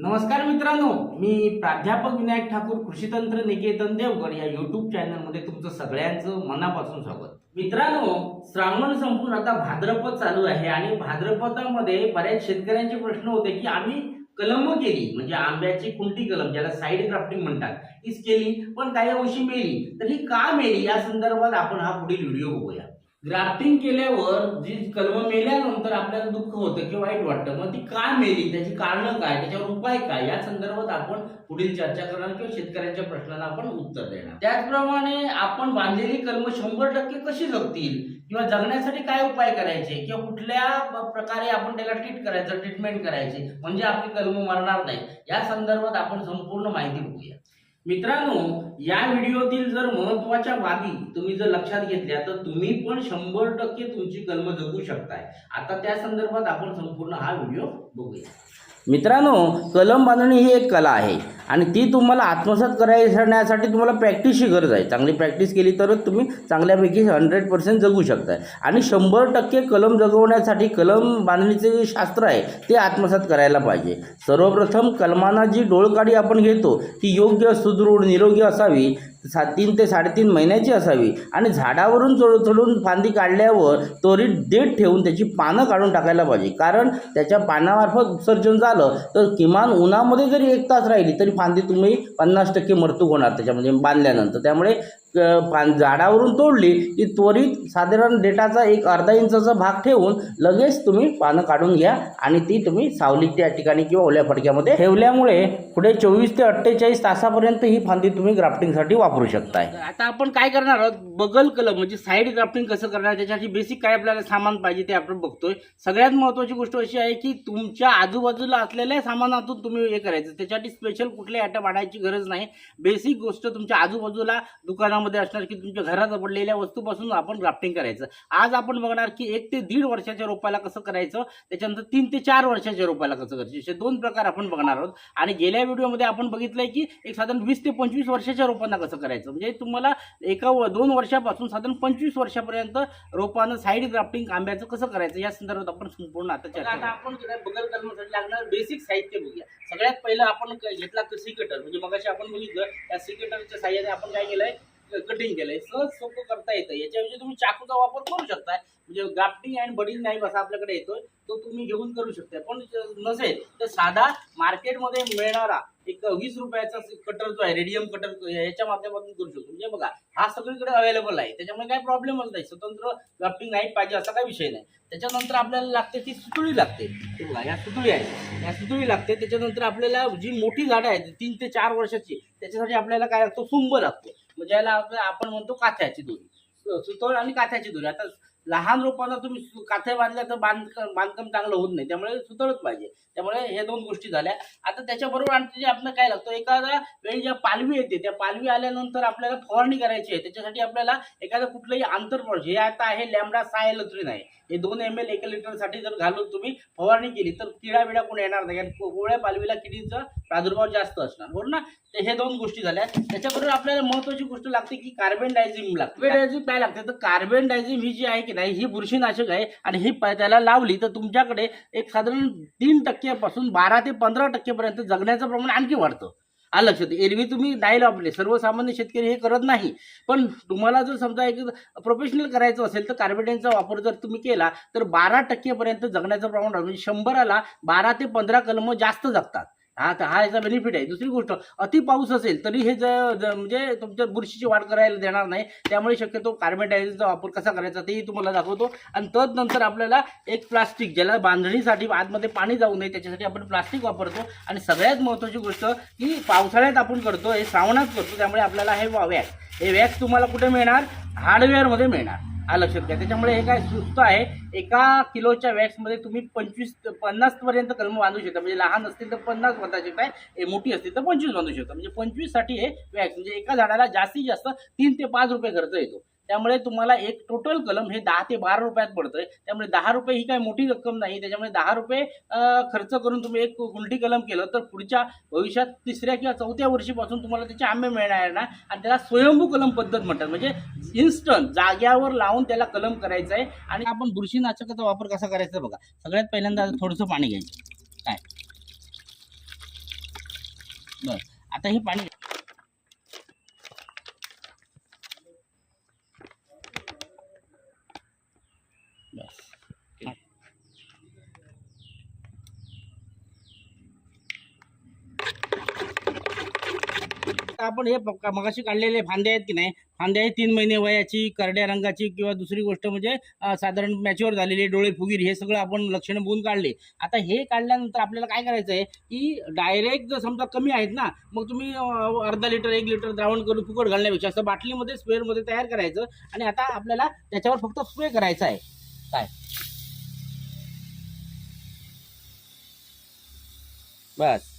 नमस्कार मित्रांनो मी प्राध्यापक विनायक ठाकूर कृषीतंत्र निकेतन देवगड या युट्यूब चॅनलमध्ये तुमचं सगळ्यांचं मनापासून स्वागत. मित्रांनो श्रावण संपून आता भाद्रपद चालू आहे आणि भाद्रपदामध्ये बऱ्याच शेतकऱ्यांचे प्रश्न होते की आम्ही कलम केली म्हणजे आंब्याची कुंटी कलम ज्याला साईड क्राफ्टिंग म्हणतात तीच केली पण काही अंशी मेली. तर ही का मेली? या संदर्भात आपण हा पुढील व्हिडिओ बघूया. ग्राफ्टिंग केल्यावर जी कलम मेल्यानंतर आपल्याला दुःख होतं किंवा वाईट वाटतं. मग ती का मेली? त्याची कारणं काय? त्याच्यावर उपाय काय? या संदर्भात आपण पुढील चर्चा करणार किंवा शेतकऱ्यांच्या प्रश्नांना आपण उत्तर देणार. त्याचप्रमाणे आपण बांधलेली कलम शंभर टक्के कशी जगतील? किंवा जगण्यासाठी काय उपाय करायचे? किंवा कुठल्या प्रकारे आपण त्याला ट्रीट करायचं ट्रीटमेंट करायची? म्हणजे आपली कलम मरणार नाही या संदर्भात आपण संपूर्ण माहिती बघूया. मित्रांनो या व्हिडिओतील जर महत्त्वाच्या बाबी तुम्ही जर लक्षात घेतल्या तर तुम्ही पण शंभर टक्के तुमची कलम जगू शकताय. आता त्या संदर्भात आपण संपूर्ण हा व्हिडिओ बघूया. मित्रांनो कलम बांधणी ही एक कला आहे. आणि ती तुम्हाला आत्मसात करण्यासाठी तुम्हाला प्रॅक्टिसची गरज आहे. चांगली प्रॅक्टिस केली तरच तुम्ही चांगल्यापैकी हंड्रेड पर्सेंट जगू शकताय. आणि शंभर टक्के कलम जगवण्यासाठी कलम बांधणीचे जे शास्त्र आहे ते आत्मसात करायला पाहिजे. सर्वप्रथम कलमांना जी डोळकाडी आपण घेतो ती योग्य सुदृढ निरोगी असावी. सा तीन ते साडेतीन महिन्याची असावी. आणि झाडावरून चढ चढून फांदी काढल्यावर त्वरित देठ ठेवून त्याची पानं काढून टाकायला पाहिजे. कारण त्याच्या पानामार्फत उत्सर्जन झालं तर किमान उन्हामध्ये जरी एक तास राहिली तरी फांदी तुम्ही पन्नास टक्के मरतूक होणार त्याच्यामध्ये बांधल्यानंतर. त्यामुळे पान झाडावरून तोडली की त्वरित साधारण डेटाचा एक अर्धा इंचाचा भाग ठेवून लगेच तुम्ही पानं काढून घ्या आणि ती तुम्ही सावलीत त्या ठिकाणी किंवा ओल्या फडक्यामध्ये ठेवल्यामुळे पुढे चोवीस ते अठ्ठेचाळीस तासापर्यंत ही फांदी तुम्ही ग्राफ्टिंगसाठी वापरू शकताय. आता आपण काय करणार आहोत? बगल कलम म्हणजे साईड ग्राफ्टिंग कसं करणार? त्याच्यासाठी बेसिक काय आपल्याला सामान पाहिजे ते आपण बघतोय. सगळ्यात महत्त्वाची गोष्ट अशी आहे की तुमच्या आजूबाजूला असलेल्या सामानातून तुम्ही हे करायचं. त्याच्यासाठी स्पेशल कुठले आयटम आणायची गरज नाही. बेसिक गोष्ट तुमच्या आजूबाजूला दुकानामध्ये असणार की तुमच्या घरात पडलेल्या वस्तूपासून आपण ग्राफ्टिंग करायचं. आज आपण बघणार की एक ते दीड वर्षाच्या रोपाला कसं करायचं त्याच्यानंतर तीन ते चार वर्षाच्या रोपाला कसं करायचं असे दोन प्रकार आपण बघणार आहोत. आणि गेल्या व्हिडिओमध्ये आपण बघितलंय की एक साधारण वीस ते पंचवीस वर्षाच्या रोपांना कसं करायचं. म्हणजे तुम्हाला एका दोन वर्षापासून साधारण पंचवीस वर्षापर्यंत रोपानं साईड ग्राफ्टिंग आंब्याचं कसं करायचं या संदर्भात आपण संपूर्ण आता चर्चा आता आपण बगल कलमासाठी लागणार बेसिक साहित्य बघूया. सगळ्यात पहिलं आपण घेतला तर सिकटर म्हणजे मगाशी आपण बघितलं त्या सिकटरच्या साह्याने आपण काय केलंय कटिंग केलंय. सहज सोपं करता येतं. याच्याऐवजी तुम्ही चाकूचा वापर करू शकताय. म्हणजे ग्राफ्टिंग अँड बडिंग नाईफ असा आपल्याकडे येतोय तो तुम्ही घेऊन करू शकता पण नसेल तर साधा मार्केटमध्ये मिळणारा एक वीस रुपयाचा कटर जो आहे रेडियम कटर याच्या माध्यमातून करू शकतो. म्हणजे बघा हा सगळीकडे अवेलेबल आहे. त्याच्यामुळे काही प्रॉब्लेमच नाही. स्वतंत्र ग्राफ्टिंग नाही पाहिजे असा काही विषय नाही. त्याच्यानंतर आपल्याला लागते ती सुतुळी लागते. बघा या सुतळी आहे. या सुतुळी लागते. त्याच्यानंतर आपल्याला जी मोठी झाडं आहेत तीन ते चार वर्षाची त्याच्यासाठी आपल्याला काय लागतो सुंब लागतो. म्हणजे याला आपण म्हणतो काथ्याची दोरी. सु- आणि काथ्याची दोरी. आता लहान रोपांना तुम्ही काथे बांधल्या तर बांध बांधकाम चांगलं होत नाही. त्यामुळे सुतळच पाहिजे. त्यामुळे हे दोन गोष्टी झाल्या. आता त्याच्याबरोबर आणखी जे आपलं काय लागतं एखादा वेळी ज्या पालवी येते त्या पालवी आल्यानंतर आपल्याला फवारणी करायची आहे. त्याच्यासाठी आपल्याला एखादं कुठलंही आंतर हे आता आहे लॅमडा सायलत्रीन आहे हे दोन एम एल एका लिटरसाठी जर घालून तुम्ही फवारणी केली तर किडा बिडा कोण येणार नाही. कारण कोवळ्या पालवीला किडीचा प्रादुर्भाव जास्त असणार. बरोबर ना? तर हे दोन गोष्टी झाल्या. त्याच्याबरोबर आपल्याला महत्वाची गोष्ट लागते की कार्बन डायझिम लागते काय लागते? तर कार्बन डायझिम ही जी आहे की नाही ही बुरशीनाशक आहे आणि ही प- त्याला लावली तर तुमच्याकडे एक साधारण तीन टक्क्यापासून बारा ते पंधरा टक्केपर्यंत जगण्याचं प्रमाण आणखी वाढतं. आलं लक्षात एरवी तुम्ही नाही लावले. सर्वसामान्य शेतकरी हे करत नाही. पण तुम्हाला जर समजा एक प्रोफेशनल करायचं असेल तर कार्बेटेनचा वापर जर तुम्ही केला तर बारा टक्केपर्यंत जगण्याचं प्रमाण म्हणजे शंभराला बारा ते पंधरा कलम जास्त जगतात. हा तर हा याचा बेनिफिट आहे. दुसरी गोष्ट अति पाऊस असेल तरी हे ज ज- म्हणजे तुमच्या बुरशीची वाढ करायला देणार नाही त्यामुळे शक्यतो कार्बन वापर कसा करायचा तेही तुम्हाला दाखवतो. आणि तदनंतर आपल्याला एक प्लास्टिक ज्याला बांधणीसाठी आतमध्ये पाणी जाऊ नये त्याच्यासाठी आपण प्लास्टिक वापरतो. आणि सगळ्यात महत्त्वाची गोष्ट की पावसाळ्यात आपण करतो हे श्रावणात करतो त्यामुळे आपल्याला हे वॅक्स हे वॅक्स तुम्हाला कुठे मिळणार? हार्डवेअरमध्ये मिळणार. हा लक्षात घ्या. त्याच्यामुळे हे काय सुस्त आहे. एका किलोच्या वॅक्समध्ये तुम्ही पंचवीस पन्नासपर्यंत पन्नास पर्यंत कलम बांधू शकता. म्हणजे लहान असतील तर पन्नास बांधू शकताय मोठी असतील तर पंचवीस बांधू शकता. म्हणजे पंचवीससाठी हे वॅक्स म्हणजे एका झाडाला जास्तीत जास्त तीन ते पाच रुपये खर्च येतो. त्यामुळे तुम्हाला एक टोटल कलम हे दहा ते बारा रुपयात पडतंय. त्यामुळे दहा रुपये ही काही मोठी रक्कम नाही. त्याच्यामुळे दहा रुपये खर्च करून तुम्ही एक गुंठी कलम केलं तर पुढच्या भविष्यात तिसऱ्या किंवा चौथ्या वर्षीपासून तुम्हाला त्याचे आंबे मिळणार ना. आणि त्याला स्वयंभू कलम पद्धत म्हणतात. म्हणजे इन्स्टंट जाग्यावर लावून त्याला कलम करायचं आहे. आणि आपण बुरशीनाशकाचा वापर कसा करायचा बघा. सगळ्यात पहिल्यांदा थोडंसं पाणी घ्यायचं. काय? बरं. आता हे पाणी आपण हे मगाशी काढलेले फांदे आहेत की नाही? फांदे आहे तीन महिने वयाची करड्या रंगाची किंवा दुसरी गोष्ट म्हणजे साधारण मॅच्युअर झालेली डोळे फुगीर हे सगळं आपण लक्षणं बघून काढले. आता हे काढल्यानंतर आपल्याला काय करायचं आहे की डायरेक्ट जर समजा कमी आहेत ना मग तुम्ही अर्धा लिटर एक लिटर द्रावण करून फुकट घालण्यापेक्षा असं बाटलीमध्ये स्प्रेअरमध्ये तयार करायचं आणि आता आपल्याला त्याच्यावर फक्त स्प्रे करायचा आहे. काय? बस.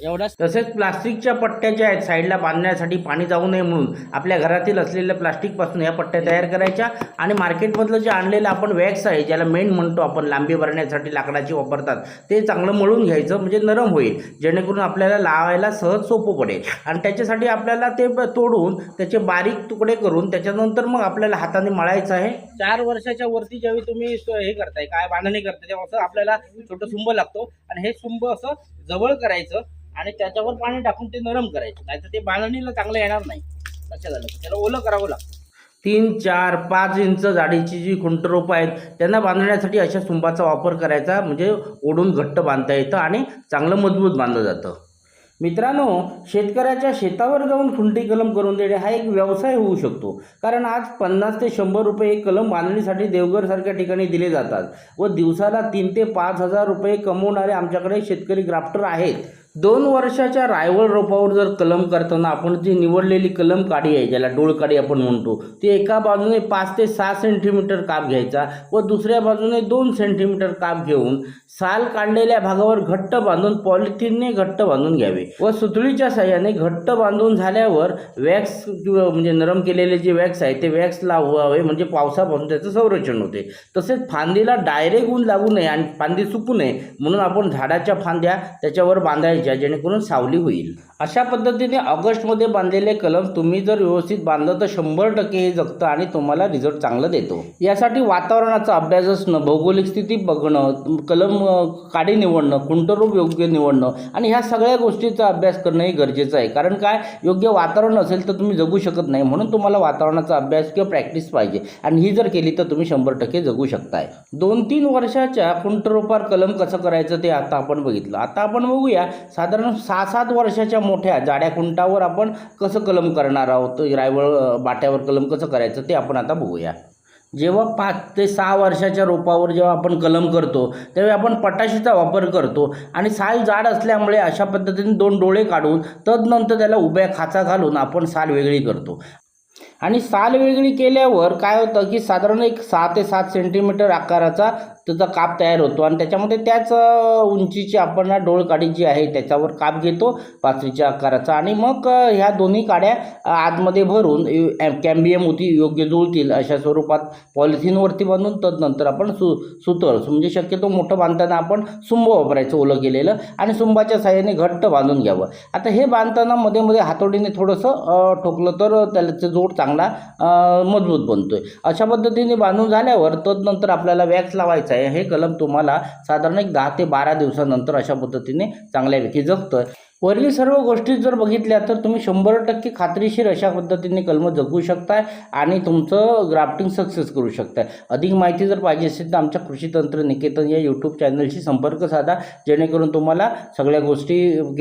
एवढाच तसेच प्लास्टिकच्या पट्ट्या ज्या आहेत साईडला बांधण्यासाठी पाणी जाऊ नये म्हणून आपल्या घरातील असलेल्या प्लास्टिकपासून या पट्ट्या तयार करायच्या आणि मार्केटमधलं जे आणलेलं आपण वॅक्स आहे ज्याला मेन म्हणतो आपण लांबी भरण्यासाठी लाकडाची वापरतात ते चांगलं मळून घ्यायचं म्हणजे नरम होईल जेणेकरून आपल्याला लावायला सहज सोपं पडेल. आणि त्याच्यासाठी आपल्याला ते तोडून त्याचे बारीक तुकडे करून त्याच्यानंतर मग आपल्याला हाताने मळायचं आहे. चार वर्षाच्या वरती ज्यावेळी तुम्ही स- हे करताय काय बांधणी करताय तेव्हा असं आपल्याला छोटं सुंब लागतो. आणि हे सुंब असं जवळ करायचं आणि त्याच्यावर पाणी टाकून ते नरम करायचं. नाहीतर ते बांधणीला चांगलं येणार नाही. लक्षात आलं का? त्याला ओलं करावं लागतं. तीन चार पाच इंच जाडीची जी खुंट रोपं आहेत त्यांना बांधण्यासाठी अशा सुंबाचा वापर करायचा म्हणजे ओढून घट्ट बांधता येतं आणि चांगलं मजबूत बांधलं जातं. मित्रांनो शेतकऱ्याच्या शेतावर जाऊन खुंटी कलम करून देणे हा एक व्यवसाय होऊ शकतो. कारण आज पन्नास ते शंभर रुपये कलम बांधणीसाठी देवघरसारख्या ठिकाणी दिले जातात व दिवसाला तीन ते पाच हजार रुपये कमवणारे आमच्याकडे शेतकरी ग्राफ्टर आहेत. दोन वर्षाच्या रायवळ रोपावर जर कलम करताना आपण जी निवडलेली कलम काडी आहे ज्याला डोळ काडी आपण म्हणतो ती एका बाजूने पाच ते सहा सेंटीमीटर काप घ्यायचा व दुसऱ्या बाजूने दोन सेंटीमीटर काप घेऊन साल काढलेल्या भागावर घट्ट बांधून पॉलिथिनने घट्ट बांधून घ्यावे व सुतळीच्या साह्याने घट्ट बांधून झाल्यावर वॅक्स किंवा म्हणजे नरम केलेले जे वॅक्स आहे ते वॅक्स लावावे म्हणजे पावसापासून त्याचं संरक्षण होते. तसेच फांदीला डायरेक्ट ऊन लागू नये आणि फांदी सुकू नये म्हणून आपण झाडाच्या फांद्या त्याच्यावर बांधायच्या. जेणेकरून सावली होईल अशा पद्धतीने ऑगस्टमध्ये बांधलेले कलम तुम्ही जर व्यवस्थित बांधलं तर शंभर टक्के हे जगतं आणि तुम्हाला रिझल्ट चांगलं देतो. यासाठी वातावरणाचा अभ्यास असणं भौगोलिक स्थिती बघणं कलम काडी निवडणं कुंटरूप योग्य निवडणं आणि ह्या सगळ्या गोष्टीचा अभ्यास करणं हे गरजेचं आहे. कारण काय? योग्य वातावरण असेल तर तुम्ही जगू शकत नाही. म्हणून तुम्हाला वातावरणाचा अभ्यास किंवा प्रॅक्टिस पाहिजे. आणि ही जर केली तर तुम्ही शंभर टक्के जगू शकताय. दोन तीन वर्षाच्या कुंटरोपार कलम कसं करायचं ते आता आपण बघितलं. आता आपण बघूया. साधारण सहा सात वर्षाच्या मोठ्या जाड्या खुंटावर आपण कसं कलम करणार आहोत? रायवळ बाट्यावर कलम कसं करायचं ते आपण आता बघूया. जेव्हा पाच ते सहा वर्षाच्या रोपावर जेव्हा आपण कलम करतो तेव्हा आपण पटाशीचा वापर करतो आणि साल जाड असल्यामुळे अशा पद्धतीने दोन डोळे काढून तदनंतर त्याला उभ्या खाचा घालून आपण साल वेगळी करतो. आणि साल वेगळी केल्यावर काय होतं की साधारण एक सहा ते सात सेंटीमीटर आकाराचा त्याचा काप तयार होतो आणि त्याच्यामध्ये त्याच उंचीची आपण डोळ काडी जी आहे त्याच्यावर काप घेतो पाचवीच्या आकाराचा. आणि मग ह्या दोन्ही काड्या आतमध्ये भरून कॅम्बियम होती योग्य जुळतील अशा स्वरूपात पॉलिथिनवरती बांधून तदनंतर आपण सु सुतर म्हणजे शक्यतो मोठं बांधताना आपण सुंब वापरायचं ओलं केलेलं आणि सुंबाच्या साह्याने घट्ट बांधून घ्यावं. आता हे बांधताना मध्ये मध्ये हातोडीने थोडंसं ठोकलं तर त्याचं जोड चांगला मजबूत मजबूत बनतोय. अशा पद्धतीने बांधून झाल्यावर तदनंतर आपल्याला वॅक्स लावायचा आहे. हे कलम तुम्हाला साधारण एक दहा ते बारा दिवसानंतर अशा पद्धतीने चांगल्यापैकी जगतं. वरील सर्व गोष्टी जर बघितल्या तर तुम्ही शंभर टक्के खात्रीशीर अशा पद्धतीने कलम जगू शकताय आणि तुमचं ग्राफ्टिंग सक्सेस करू शकताय. अधिक माहिती जर पाहिजे असेल तर आमच्या कृषी तंत्र निकेतन या यूट्यूब चॅनलशी संपर्क साधा जेणेकरून तुम्हाला सगळ्या गोष्टी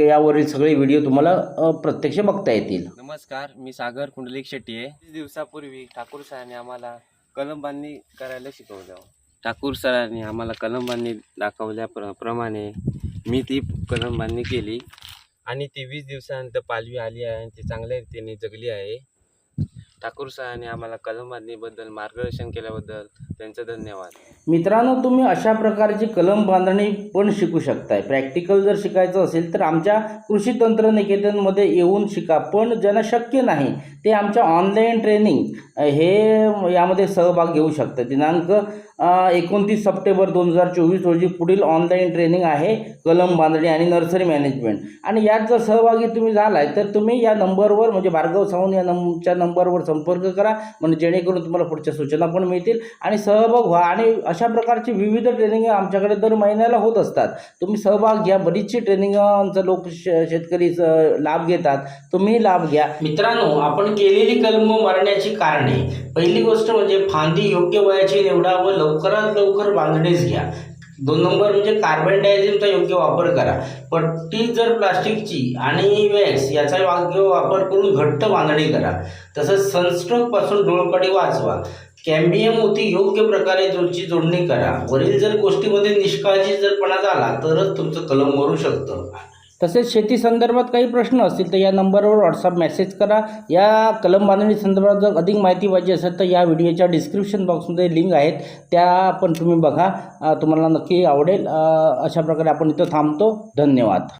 यावरील सगळे व्हिडिओ तुम्हाला प्रत्यक्ष बघता येतील. नमस्कार मी सागर कुंडलिक शेट्टी आहे. दिवसापूर्वी ठाकूर सरांनी आम्हाला कलम बांधणी करायला शिकवलं. ठाकूर सरांनी आम्हाला कलम बांधणी दाखवल्या प्र प्रमाणे मी ती कलम बांधणी केली. आणि ती वीस दिवसानंतर पालवी आली आहे आणि ती चांगल्या रीतीने जगली आहे. ठाकूर सरांनी आम्हाला कलम मार्गदर्शन केल्याबद्दल त्यांचं धन्यवाद. मित्रांनो तुम्ही अशा प्रकारची कलम बांधणी पण शिकू शकताय. प्रॅक्टिकल जर शिकायचं असेल तर आमच्या कृषी तंत्र निकेतनमध्ये येऊन शिका पण ज्यांना शक्य नाही ते आमच्या ऑनलाईन ट्रेनिंग हे यामध्ये सहभाग घेऊ शकतात. दिनांक एकोणतीस सप्टेंबर दोन हजार चोवीस रोजी पुढील ऑनलाईन ट्रेनिंग आहे कलम बांधणी आणि नर्सरी मॅनेजमेंट आणि यात जर सहभागी तुम्ही झालाय तर तुम्ही या नंबरवर म्हणजे भार्गव सावंत या नंबरच्या नंबरवर संपर्क करा म्हणजे जेणेकरून तुम्हाला पुढच्या सूचना पण मिळतील. आणि सहभाग व्हा. आणि अशा प्रकारची विविध ट्रेनिंग आमच्याकडे दर महिन्याला होत असतात. तुम्ही सहभाग घ्या. बरीचशी ट्रेनिंगांचा लोक शेतकरी स- लाभ घेतात. तुम्ही लाभ घ्या. मित्रांनो आपण केलेली कलम मरण्याची कारणे. पहिली गोष्ट म्हणजे फांदी योग्य वयाची निवडा व लवकरात लवकर बांधणीच घ्या. दोन नंबर म्हणजे कार्बन डायझिमचा योग्य वापर करा. पट्टी जर प्लास्टिकची आणि वॅक्स याचा योग्य वापर करून घट्ट बांधणी करा. तसंच सनस्ट्रोकपासून डोळकडे वाचवा. कॅम्बियम मोती योग्य प्रकारे तुमची जोडणी करा. वरील जर गोष्टीमध्ये निष्काळजी जर पणा झाला तरच तुमचं कलम मरू शकतं. तसेच शेती संदर्भात काही प्रश्न असतील तर या नंबरवर व्हॉट्सअप मेसेज करा. या कलम बांधणी संदर्भात जर अधिक माहिती पाहिजे असेल तर या व्हिडिओच्या डिस्क्रिप्शन बॉक्समध्ये लिंक आहेत. त्या पण तुम्ही बघा. तुम्हाला नक्की आवडेल. अशा प्रकारे आपण इथं थांबतो. धन्यवाद.